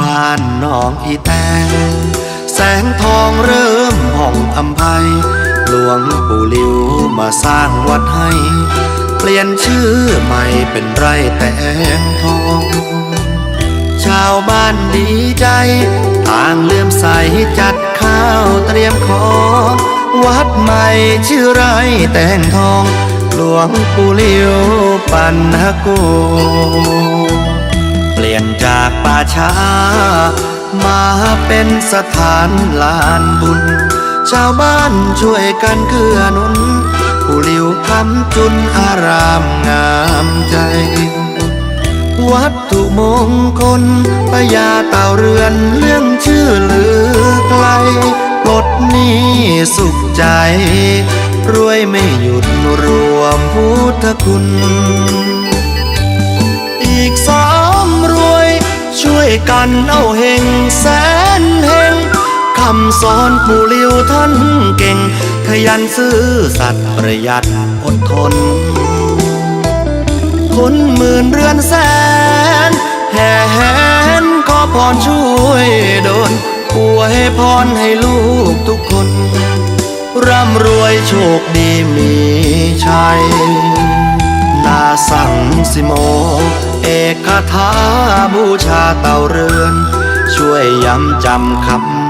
บ้านน้องอีแตง แสงทองเริ่มห่องอำไพหลวงปู่ลิวมาสร้างวัดให้ เปลี่ยนชื่อใหม่เป็นไรแตงทอง ชาวบ้านดีใจ ต่างเลื่อมใสจัดข้าวเตรียมของ วัดใหม่ชื่อไรแตงทอง หลวงปู่ลิวปันหโก นจากป่าช้า มาเป็นสถานลานบุญ ชาวบ้านช่วยกันเกื้อหนุนผู้ลิวคำจุนอารามงามใจ วัตถุมงคลพญาเต่าเรือนเรื่องชื่อลือไกลปลดนี้สุขใจ รวยไม่หยุดรวมพุทธคุณ กันเอาเฮงแสนเฮงคำสอนผู้เลี้ยวท่านเก่ง ขยันซื่อสัตย์ประหยัดอดทน คนหมื่นเรือนแสน แห่แหนขอพรช่วยโดนป่วยพรให้ลูกทุกคน ร่ำรวยโชคดีมีชัยนาสังสิโมอ กคาถาบูชาเต่าเรือน ช่วยย้ำจำคำ